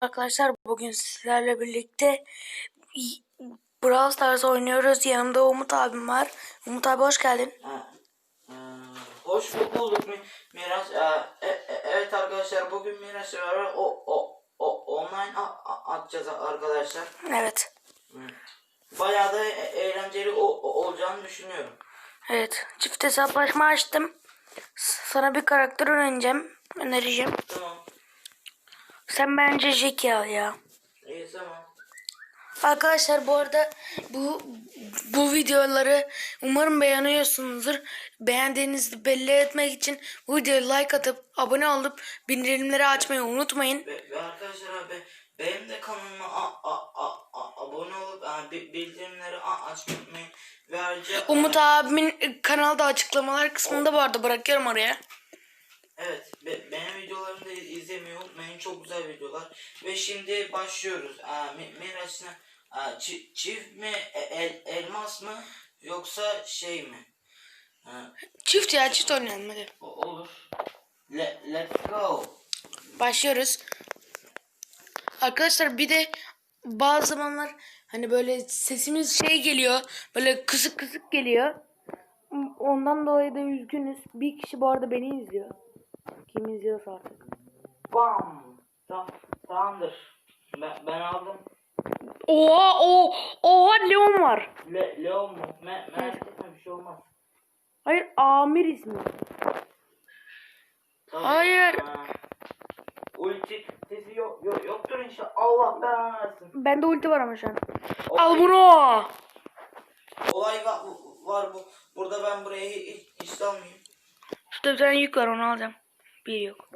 Arkadaşlar bugün sizlerle birlikte Brawl Stars oynuyoruz. Yanımda Umut abim var. Umut abi hoş geldin. Ha, ee, hoş bulduk Mi- Miraç. Ee, e- e- evet arkadaşlar bugün Miraç'la beraber o, o, o, online atacağız arkadaşlar. Evet. Bayağı da e- eğlenceli o, o- olacağını düşünüyorum. Evet. Çift hesaplaşma açtım. Sana bir karakter önereceğim. Önereceğim. Tamam. Sen bence Jackie al ya. İyi tamam. Arkadaşlar bu arada bu bu videoları umarım beğeniyorsunuzdur. Beğendiğinizi belli etmek için bu videoya like atıp abone olup bildirimleri açmayı unutmayın. Ve, ve arkadaşlar abi benim de kanalıma a, a, a, a- abone olup bi- bildirimleri açmayı unutmayın. Ve ayrıca Umut abimin kanalda açıklamalar kısmında bu arada bırakıyorum oraya. Evet, be- benim videolarımı da izlemeyi unutmayın. Çok güzel videolar. Ve şimdi başlıyoruz. Aa, Mi- Miraç'la aa, çi- çift mi, e- el, elmas mı yoksa şey mi? Ha, Çift ya çift oynayalım hadi. o- olur. Le- let's go. Başlıyoruz. Arkadaşlar bir de bazı zamanlar hani böyle sesimiz şey geliyor. Böyle kısık kısık geliyor. Ondan dolayı da üzgünüz. Bir kişi bu arada beni izliyor. Kim izliyorsa artık. Bam. Tamam, tamamdır. Ben, ben aldım. Oha o oha Leon var. Le Leo mu? Me merak etme bir şey olmaz. Hayır Amir ismi. Tamam. Hayır. Aa, ulti sesi yok, yok, yoktur inşallah. Allah belanı versin. Bende ulti var ama şu an. Olay- Al bunu. Olay var, var bu. Burada ben burayı hiç, hiç almayayım. Şurada bir tane yük var onu alacağım. Bir yok.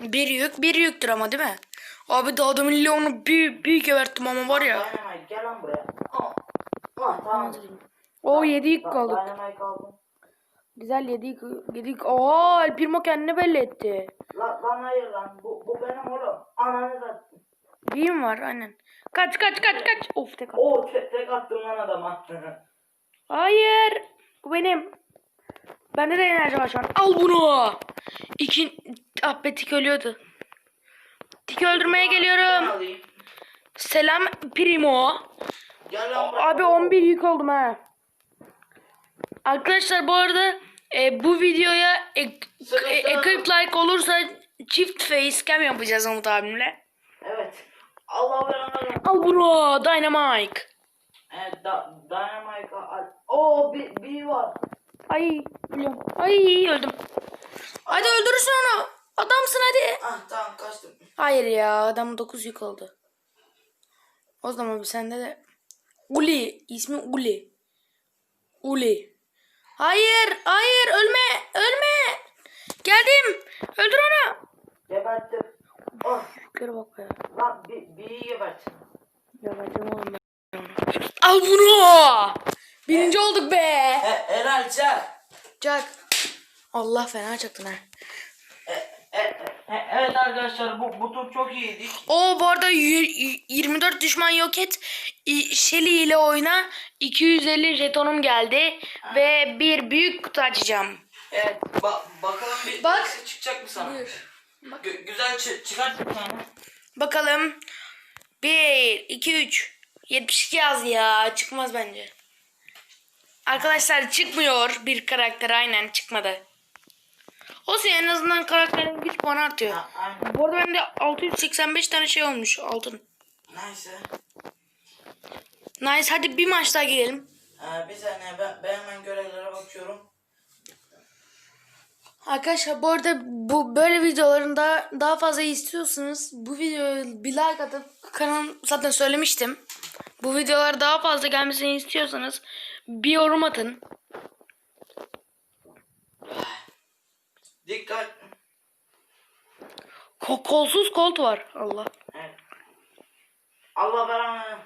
Bir yük bir yüktür ama değil mi? Abi daha da milyonu bir, bir geberttim ama var ya. Dynamite gel lan buraya. Aa, aa tamam. O yedi yük kaldık. Dynamite aldım. Güzel yedi yük. Yedi yük. Oha El Primo kendini belli etti. Lan, lan hayır lan. Bu, bu benim oğlum. Ananı da. Bir mi var aynen. Kaç kaç kaç kaç. Of tek at. Oo tek, tek attım lan adama. Hayır. Bu benim. Bende de enerji var şu an. Al bunu. İki... Ah be tik ölüyordu. Tik öldürmeye geliyorum. Selam Primo. Abi 11 yük oldum ha. Arkadaşlar bu arada e, bu videoya e, yok. 40 like olursa çift facecam yapacağız Umut abimle. Evet. Allah belanı. Al bunu Dynamite. Evet da, Dynamite al. Oo bir, bir var. Ay biliyorum. Ay öldüm. Hadi öldürürsün onu. Adamsın hadi. Ah tamam kaçtım. Hayır ya adam 9 yük oldu. O zaman bir sende de Uli ismi Uli. Uli. Hayır, hayır ölme, ölme. Geldim. Öldür onu. Geberttim. Oh Gör bak ya. lan bir, biri gebert. Gebertim oğlum ben. Al bunu. Birinci olduk be. He, Eray çak. Jack. Allah fena çaktın ha. E, e, e, evet arkadaşlar bu, bu tur çok iyiydik. O bu arada y- y- 24 düşman yok et. Shelly ile oyna. 250 jetonum geldi. Ve bir büyük kutu açacağım. Evet ba- bakalım bir Bak. birisi çıkacak mı sana? Buyur. Gü- güzel çı- çıkart bir tane. Bakalım. 1, 2, 3. 72 yaz ya. Çıkmaz bence. Arkadaşlar çıkmıyor bir karakter aynen çıkmadı. Olsun en azından karakterin güç puanı artıyor. Ha, aynen. Bu arada bende 685 tane şey olmuş altın. Neyse. Nice hadi bir maç daha girelim. Ee, bir saniye ben, ben hemen görevlere bakıyorum. Arkadaşlar bu arada bu böyle videoların daha, daha fazla istiyorsanız bu videoya bir like atıp kanal zaten söylemiştim. Bu videolar daha fazla gelmesini istiyorsanız bir yorum atın. Dikkat. Ko- kolsuz kolt var. Allah. Evet. Allah belanı.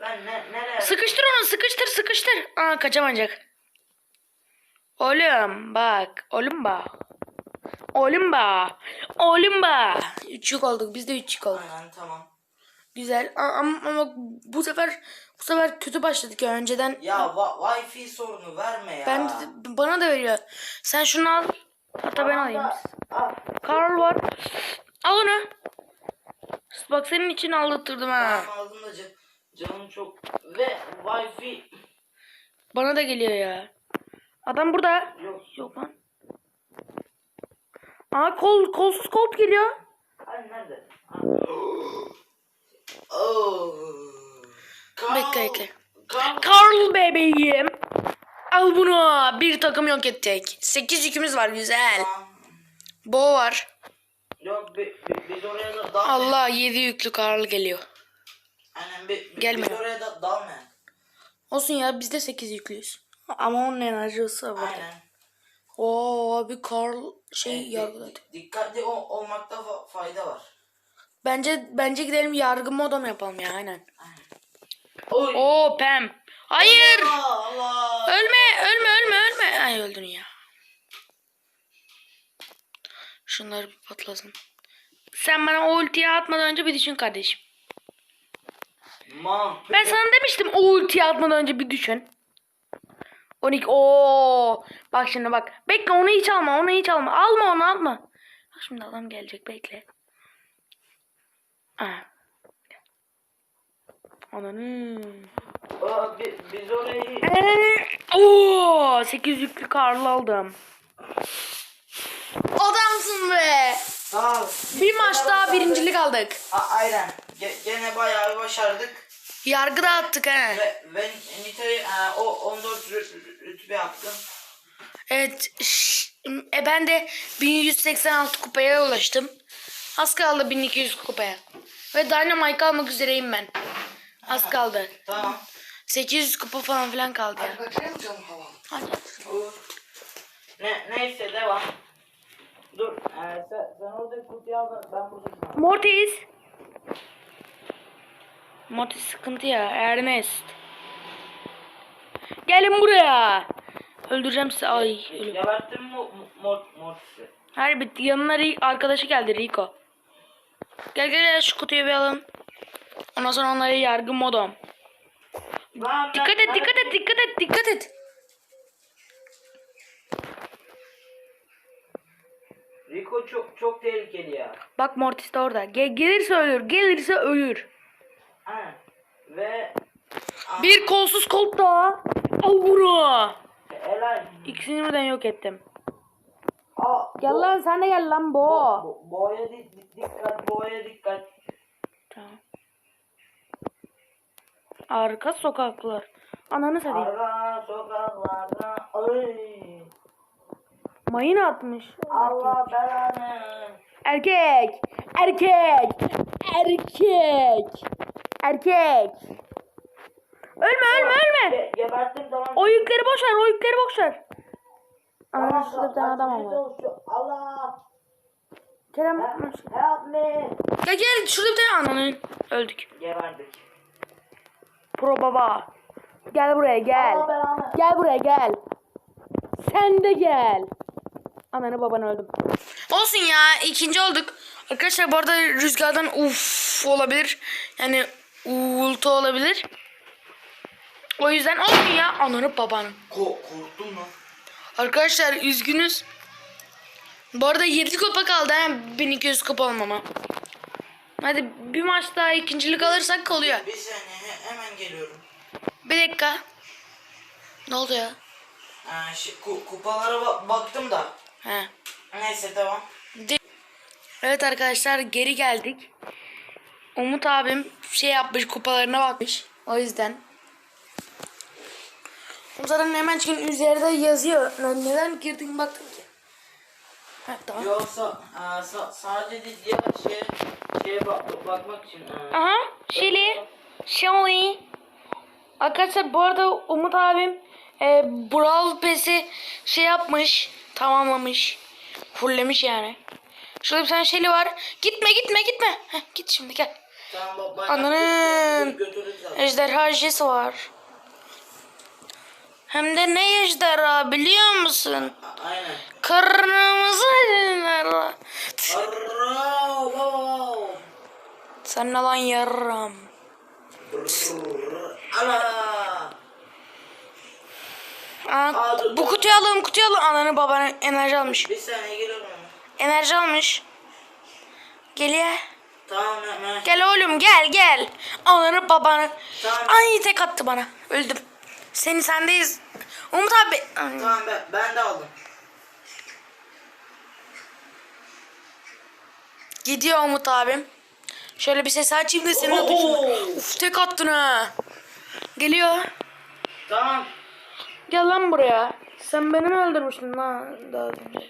Lan ne, nereye? Sıkıştır onu sıkıştır sıkıştır. Aa kaçamayacak. Oğlum bak. Oğlum bak. Oğlum bak. Oğlum bak. Üç yük olduk. Biz de üç yük olduk. Aynen tamam. Güzel. Ama, ama bu sefer bu sefer kötü başladık ya önceden. Ya wa- Wi-Fi sorunu verme ya. Ben bana da veriyor. Sen şunu al. Hatta ben alayım. Al. Karl var. Al onu. Bak senin için aldırttırdım ha. Aldım da can, canım çok. Ve wifi Bana da geliyor ya. Adam burada. yok. Yok lan. Aa kol kolsuz kolt geliyor. Hani nerede? Ha. Oh. Carl- Karl bebeğim. Al bunu. Bir takım yok edecek. 8 yükümüz var güzel. Tamam. Bo var. Yok bi, bi, biz oraya da dal. Allah 7 yüklü Karl geliyor. Aynen bi, bi, Gelme. biz oraya da dalmayalım. Olsun ya biz de 8 yüklüyüz. Ama onun enerjisi var. Aynen. Oo abi Karl şey Di- yargıladı. di- dikkatli ol, olmakta fa- fayda var. Bence bence gidelim yargı modum yapalım ya aynen. Oy. Oo Pam. Hayır. Allah Allah. Ölme, ölme, ölme, ölme. Ay öldün ya. Şunları bir patlasın. Sen bana o ultiyi atmadan önce bir düşün kardeşim. Man. Ben sana demiştim o ultiyi atmadan önce bir düşün. 12 Oo. Bak şimdi bak. Bekle onu hiç alma. Onu hiç alma. Alma onu alma. Bak şimdi adam gelecek bekle. Ah. Ananı. Aa, bi, biz orayı Oo, 8 yüklü karlı aldım. Adamsın be. Sağ ol. Bir maç daha birincilik aldık. A- aynen. Ge- gene bayağı başardık. Yargı dağıttık he. Ve ben Nita'yı e, o 14 rü- rütbe yaptım. Evet. şş, E ben de 1186 kupaya ulaştım. Az kaldı 1200 kupaya. Ve Dynamite almak üzereyim ben. Az kaldı. Tamam. 800 kupa falan filan kaldı ya. Bakayım canım hava. Hadi. Ne, neyse devam. Dur. E, sen, sen orada kutuyu al ben- ben buradayım. Mortis. Mortis sıkıntı ya. Ernest. Gelin buraya. Öldüreceğim sizi. Ay ölüm. Geberttin mi mor mortisi? Hayır bitti. Yanına arkadaşı geldi Rico. Gel gel gel şu kutuyu bir alalım. Ondan sonra onları yargı modum. Ben, Dikkat et dikkat et dikkat et dikkat et. Rico çok çok tehlikeli ya. Bak Mortis de orada. Gel gelirse ölür. Gelirse ölür. Ha. Ve Bir kolsuz kolt daha. Bunu. helal. İkisini birden yok ettim. Aa, Gel bo- lan sen de gel lan bo. bo- boğaya di- di- dikkat, boğaya dikkat. Tamam. Arka sokaklar. Ananı satayım. Arka sokaklarda ay. Mayın atmış. Allah belanı. Erkek. Erkek. Erkek. Erkek. Ölme ölme ölme. Ge- geberttim tamam. O yükleri boş ver. O yükleri boş ver. Aa, şurada bir tane adam var. Allah. Kerem. Help me. Gel gel şurada bir tane ananın. Öldük. Geberdik. Pro baba. Gel buraya gel. Belanı. Gel buraya gel. Sen de gel. Ananı babanı öldüm. Olsun ya ikinci olduk. Arkadaşlar bu arada rüzgardan uf olabilir. Yani uğultu olabilir. O yüzden olsun ya ananı babanı. Ko korktum lan. Arkadaşlar üzgünüz. Bu arada 7 kupa kaldı ha 1200 kupa olmama. Hadi bir maç daha ikincilik alırsak oluyor. Bir saniye he- hemen geliyorum. Bir dakika. Ne oldu ya? Ee, şey, ku- kupalara ba- baktım da. He. Neyse devam. De- Evet arkadaşlar geri geldik. Umut abim şey yapmış kupalarına bakmış. O yüzden. Zaten hemen çünkü üzerinde yazıyor. Lan Neden girdin baktım ki. Ha, tamam. Yoksa sa- sadece di- diğer şey şeye bak bakmak için. Aha Şili. Şili. Arkadaşlar bu arada Umut abim e, Brawl Pass'i şey yapmış. Tamamlamış. Fulllemiş yani. Şurada bir tane Şili var. Gitme gitme gitme. Heh, git şimdi gel. Tamam. Ananın. Ejderha jesi var. Hem de ne ejderha biliyor musun? Aynen. Kırmızı ejderha. Bravo. Sen ne lan yarram. Ana. Aa, bu kutuyu alalım kutuyu alalım. Ananı babanı enerji almış. Bir saniye geliyorum. Enerji almış. Geliyor. Tamam hemen. Gel oğlum gel gel. Ananı babanı. Tamam. Ay tek attı bana. Öldüm. Seni sendeyiz. Umut abi. Ay. Tamam ben, ben de aldım. Gidiyor Umut abim. Şöyle bir ses açayım da senin. Oo. Uf tek attın ha. Geliyor. Tamam. Gel lan buraya. Sen beni mi öldürmüştün lan daha önce?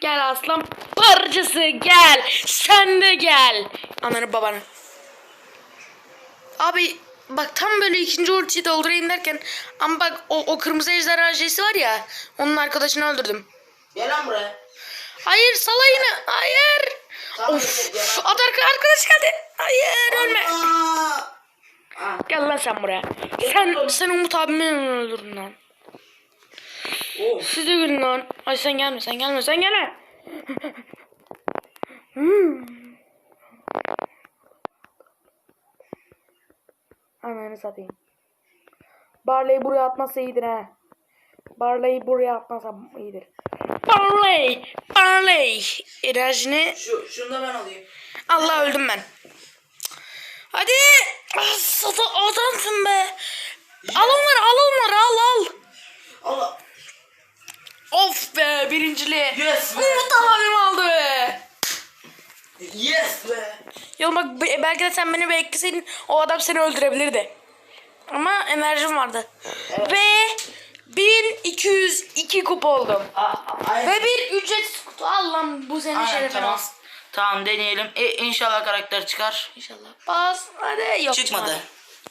Gel aslan parçası gel. Sen de gel. Ananı babanı. Abi bak tam böyle ikinci ultiyi doldurayım derken ama bak o, o kırmızı ejderha jesi var ya onun arkadaşını öldürdüm. Gel lan buraya. Hayır salayını. Hayır. Of. At arka arkadaş geldi. Hayır ölme. Aa! Gel lan sen buraya. Sen sen Umut abimi öldürdün lan. of. Siz de gülün lan. Ay sen gelme sen gelme sen gelme. Hmm. Ananı satayım. Barley'i buraya atmasa iyidir ha. Barley'i buraya atmasa iyidir. Barley! Barley! Enerjini... Şu, şunu da ben alayım. Allah öldüm ben. Hadi! Sata adamsın be. Al onları al onları al al. Allah. Of be birinciliği. Yes be. Umut abim aldı be. Yes be. Ya bak be- belki de sen beni bekleseydin o adam seni öldürebilirdi. Ama enerjim vardı. Ve 1202 kupa oldum. Ay- Ve bir ücretsiz kutu. al lan bu senin Aynen, şerefine tamam. olsun. Tamam deneyelim. E, inşallah karakter çıkar. İnşallah. Bas. Hadi yok. Çıkmadı. çıkmadı.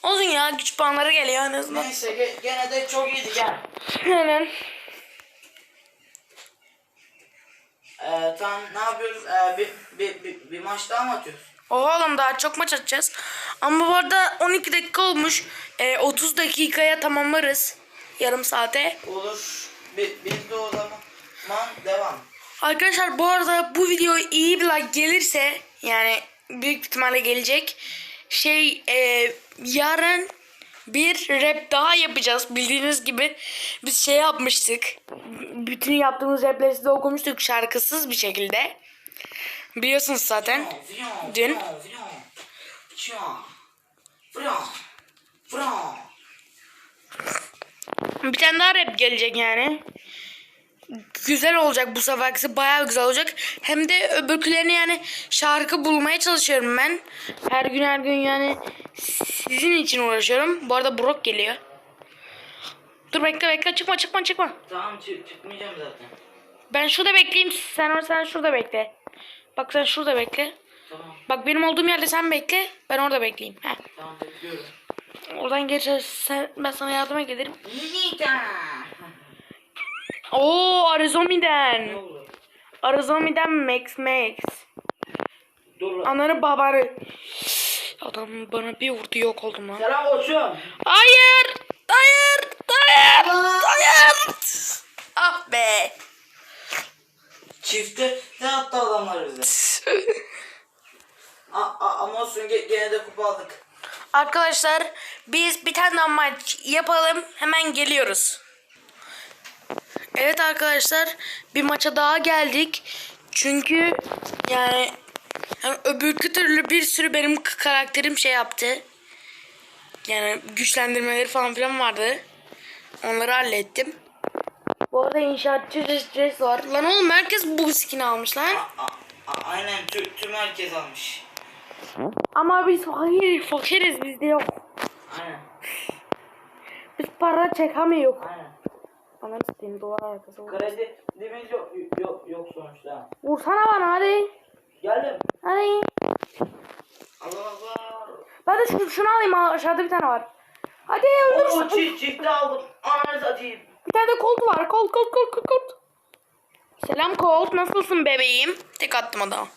Olsun ya güç puanları geliyor en azından. Neyse ge- gene de çok iyiydi gel. Aynen. Ee, tamam ne yapıyoruz? Ee, bir, bir, bir, bir maç daha mı atıyoruz? Oğlum daha çok maç atacağız. Ama bu arada 12 dakika olmuş. Ee, 30 dakikaya tamamlarız. Yarım saate. Olur. Bi- biz de o zaman Man, devam. Arkadaşlar bu arada bu video iyi bir like gelirse yani büyük ihtimalle gelecek. Şey e, yarın bir rap daha yapacağız. Bildiğiniz gibi biz şey yapmıştık. Bütün yaptığımız rapleri size okumuştuk şarkısız bir şekilde. Biliyorsunuz zaten. Vyon, Dün. Bir tane daha rap gelecek yani. Güzel olacak bu seferkisi bayağı güzel olacak. Hem de öbürkülerini yani şarkı bulmaya çalışıyorum ben. Her gün her gün yani sizin için uğraşıyorum. Bu arada Brock geliyor. Dur bekle bekle çıkma çıkma çıkma. Tamam çık çıkmayacağım zaten. Ben şurada bekleyeyim sen sen şurada bekle. Bak sen şurada bekle. Tamam. Bak benim olduğum yerde sen bekle. Ben orada bekleyeyim. Heh. Tamam bekliyorum. Oradan geçer sen, ben sana yardıma gelirim. Nika. Oo Arizomi'den. Arizomi'den Max Max. Dur. Ananı babanı. Adam bana bir vurdu yok oldum lan. Selam koçum. Hayır. Hayır. Hayır. Hayır. Ah be. Çifte ne attı adamlar bize? A, a, ama olsun ge- gene de kupa aldık. Arkadaşlar biz bir tane daha maç yapalım. Hemen geliyoruz. Evet arkadaşlar bir maça daha geldik. Çünkü yani, yani öbürkü türlü bir sürü benim karakterim şey yaptı. Yani güçlendirmeleri falan filan vardı. Onları hallettim. Bu arada inşaatçı stres var. Lan oğlum herkes bu skin almış lan. A, aynen tüm, tüm herkes almış. Ama biz hayır fakiriz bizde yok. Aynen. Biz para çekemiyoruz. Aynen. Anam satayım dolar arkası. oldu. Kredimiz yok, yok, yok sonuçta. Vursana bana hadi. Geldim. Hadi. Allah Allah. Ben de şunu, şunu alayım aşağıda bir tane var. Hadi Oo öldür. çift çifte aldım. Ananı satayım. Bir tane de Colt var. Colt Colt Colt Colt. Selam Colt nasılsın bebeğim? Tek attım adama.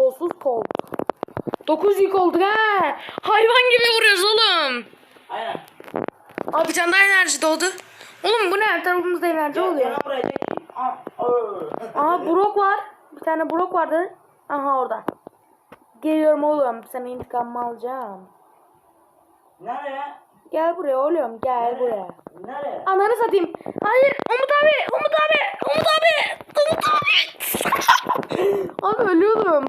Kolsuz Colt. 9 yük olduk ha. Hayvan gibi vuruyoruz oğlum. Aynen. Aa bir tane daha enerji doğdu. Oğlum bu ne? Her tarafımızda enerji oluyor. Aha Brock var. Bir tane Brock vardı. Aha orada. Geliyorum oğlum. Sana intikamımı alacağım. Nereye? Gel buraya oğlum gel buraya. Nereye? Ananı satayım. Hayır Umut abi Umut abi Umut abi Umut abi. abi kimsin?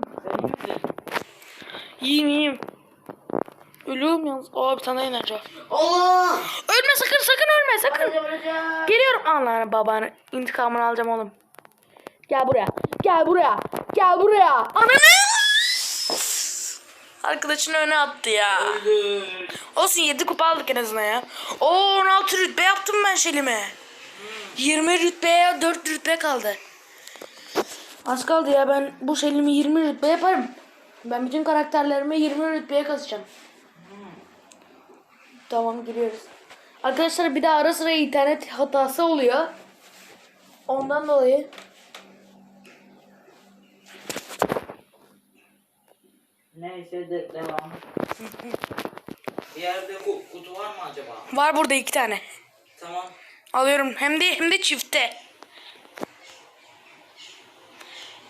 İyiyim iyiyim. Ölüyorum yalnız. Aa bir tane var. Allah! Ölme sakın sakın ölme sakın. Öleceğim. Geliyorum. Allah'ını babanı intikamını alacağım oğlum. Gel buraya. Gel buraya. Gel buraya. Ananı. Arkadaşını öne attı ya. Öldür. Olsun 7 kupa aldık en azından ya. Oo 16 rütbe yaptım ben Şelim'e. 20 rütbeye 4 rütbe kaldı. Az kaldı ya ben bu Şelim'i 20 rütbe yaparım. Ben bütün karakterlerimi 20 rütbeye kasacağım. Tamam giriyoruz. Arkadaşlar bir de ara sıra internet hatası oluyor. Ondan dolayı. Neyse de devam. Bir yerde ku- kutu var mı acaba? Var burada iki tane. Tamam. Alıyorum hem de hem de çifte.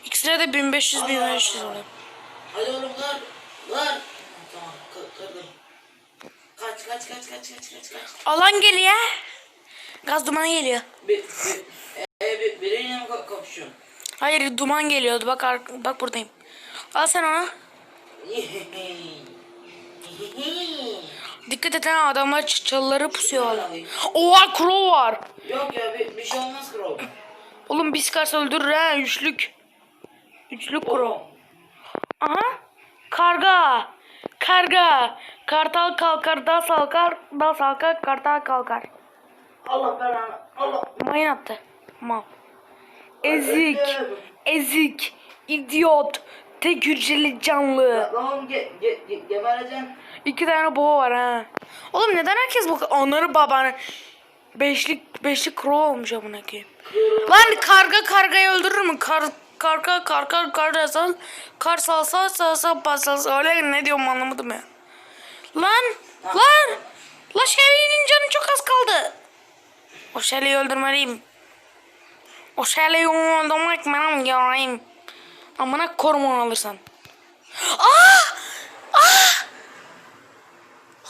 İkisine de 1500 1500 lira. Hadi oğlum kır. Kır. Tamam kır, kırdım. Kaç kaç kaç kaç kaç kaç kaç. Alan geliyor. Gaz dumanı geliyor. Bir, bir, e, bir, biriyle mi ka- kapışıyorsun? Hayır duman geliyordu. Bak ar- bak buradayım. Al sen onu. Dikkat et ha adamlar çalıları pusuyor. Oha crow var. Yok ya bir, bir şey olmaz Crow. Oğlum bir sıkarsa öldürür ha üçlük. Üçlük crow. Aha. Karga. Karga. Kartal kalkar, dal salkar, dal salkar, kartal kalkar. Allah belanı. Allah. Mayın attı. Mal. Ezik. Ezik. idiot. Tek hücreli canlı. Oğlum ge, ge, ge, gebereceksin. İki tane boğa var ha. Oğlum neden herkes bu onları babanı beşlik beşlik crow olmuş amına koyayım. Lan karga kargayı öldürür mü? Kar karga karga karga sal kar salsa salsa basal öyle ne diyorum anlamadım ya. Lan lan la Shelly'nin canı çok az kaldı. O Shelly'yi öldürmeliyim. O Shelly'yi öldürmek benim görevim. Amına korum onu alırsan. Aa! Aa!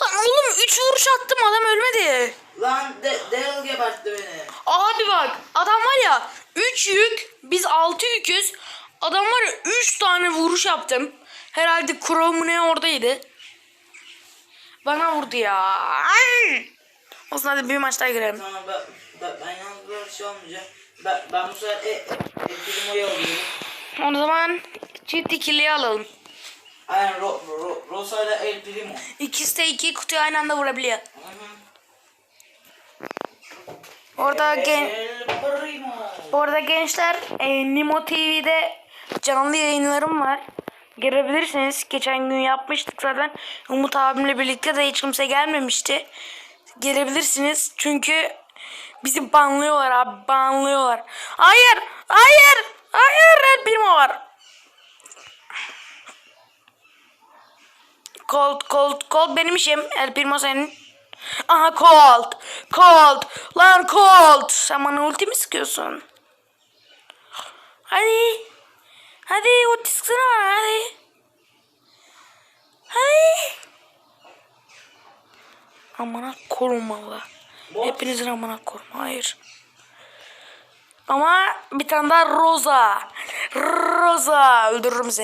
Lan oğlum 3 vuruş attım adam ölmedi. Lan de, Daryl gebertti beni. Abi bak adam var ya 3 yük biz 6 yüküz. Adam var ya 3 tane vuruş yaptım. Herhalde Crow mu ne oradaydı. Bana vurdu ya. Ay! Olsun hadi bir maç daha girelim. Tamam ben, ben, ben yalnız böyle şey olmayacak. Ben, ben bu sefer e, e, Primo'yu alıyorum. O zaman çift ikiliyi alalım. Aynen Ro, Ro, Rosa ile El Primo. İkisi de iki kutuyu aynı anda vurabiliyor. Hı hı. Orada gen Primo. Orada gençler e, Nimo TV'de canlı yayınlarım var. Girebilirsiniz. Geçen gün yapmıştık zaten. Umut abimle birlikte de hiç kimse gelmemişti. Gelebilirsiniz. Çünkü bizi banlıyorlar abi. Banlıyorlar. Hayır. Hayır. Hayır. Red Primo var. Colt, Colt, Colt benim işim. El Primo senin. Aha Colt. Colt. Lan Colt. Sen bana ulti mi sıkıyorsun? Hadi. Hadi ulti sıksana bana hadi. Hadi. Amına korum valla. Bot. Hepinizin amına korum. Hayır. Ama bir tane daha Rosa. Rosa. Öldürürüm seni.